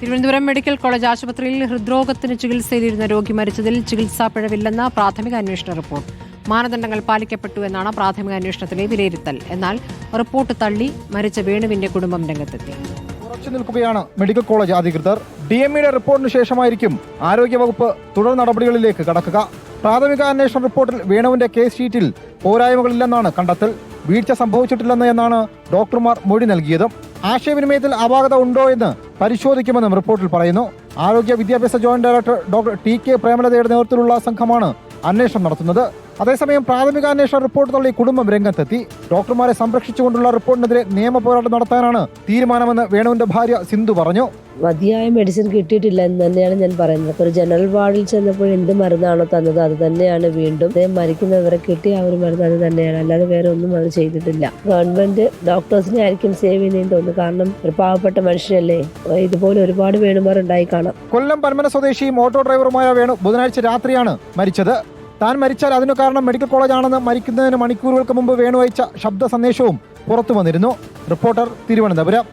Thiruvananthapuram medical college ആശുപത്രിയിൽ ഹൃദ്രോഗത്തിന് ചികിത്സയിലിരുന്ന രോഗി മരിച്ചതിൽ ചികിത്സാ പിഴവില്ലെന്ന പ്രാഥമിക അന്വേഷണ റിപ്പോർട്ട്. മാനദണ്ഡങ്ങൾ പാലിക്കപ്പെട്ടു എന്നാണ് പ്രാഥമിക അന്വേഷണത്തിലെ വിലയിരുത്തൽ. എന്നാൽ റിപ്പോർട്ട് തള്ളി മരിച്ച വേണുവിന്റെ കുടുംബം രംഗത്തെത്തി. ഉറച്ചു നിൽക്കുകയാണ് മെഡിക്കൽ കോളേജ് അധികൃതർ. ഡി എം ഇയുടെ റിപ്പോർട്ടിന് ശേഷമായിരിക്കും ആരോഗ്യവകുപ്പ് തുടർ നടപടികളിലേക്ക് കടക്കുക. പ്രാഥമിക അന്വേഷണ റിപ്പോർട്ടിൽ വേണുവിന്റെ കേസ് ഷീറ്റിൽ പോരായ്മകളില്ലെന്നാണ് കണ്ടെത്തൽ. വീഴ്ച സംഭവിച്ചിട്ടില്ലെന്ന് എന്നാണ് ഡോക്ടർമാർ മൊഴി നൽകിയതും. ആശയവിനിമയത്തിൽ അപാകത ഉണ്ടോ എന്ന് പരിശോധിക്കുമെന്നും റിപ്പോർട്ടിൽ പറയുന്നു. ആരോഗ്യ വിദ്യാഭ്യാസ joint director doctor T K പ്രേമലതയുടെ നേതൃത്വത്തിലുള്ള സംഘമാണ് അന്വേഷണം നടത്തുന്നത്. അതേസമയം പ്രാഥമിക അന്വേഷണ റിപ്പോർട്ട് തള്ളി കുടുംബം രംഗത്തെത്തി. ഡോക്ടർമാരെ സംരക്ഷിച്ചുകൊണ്ടുള്ള റിപ്പോർട്ടിനെതിരെ നിയമ പോരാട്ടം നടത്താനാണ് തീരുമാനമെന്ന് വേണുവിന്റെ ഭാര്യ സിന്ധു പറഞ്ഞു. മതിയായ മെഡിസിൻ കിട്ടിയിട്ടില്ല എന്ന് തന്നെയാണ് ഞാൻ പറയുന്നത്. ഒരു ജനറൽ വാർഡിൽ ചെന്നപ്പോൾ എന്ത് മരുന്നാണോ തന്നത് അത് തന്നെയാണ് വീണ്ടും. മരിക്കുന്നവരെ കിട്ടിയ ആ ഒരു മരുന്ന് അത് തന്നെയാണ്. അല്ലാതെ വേറെ ഒന്നും അത് ചെയ്തിട്ടില്ല. ഗവൺമെന്റ് ഡോക്ടേഴ്സിനെ ആയിരിക്കും സേവ് ചെയ്യുന്നതെന്ന് തോന്നുന്നു. കാരണം ഒരു പാവപ്പെട്ട മനുഷ്യരല്ലേ? ഇതുപോലെ ഒരുപാട് വേണുമാർ ഉണ്ടായി കാണാം. കൊല്ലം പന്മന സ്വദേശിയും ഓട്ടോ ഡ്രൈവറുമായ വേണു ബുധനാഴ്ച രാത്രിയാണ് മരിച്ചത്. താൻ മരിച്ചാൽ അതിനു കാരണം മെഡിക്കൽ കോളേജാണെന്ന് മരിക്കുന്നതിന് മണിക്കൂറുകൾക്ക് മുമ്പ് വേണു അയച്ച ശബ്ദ സന്ദേശവും പുറത്തു വന്നിരുന്നു. റിപ്പോർട്ടർ തിരുവനന്തപുരം.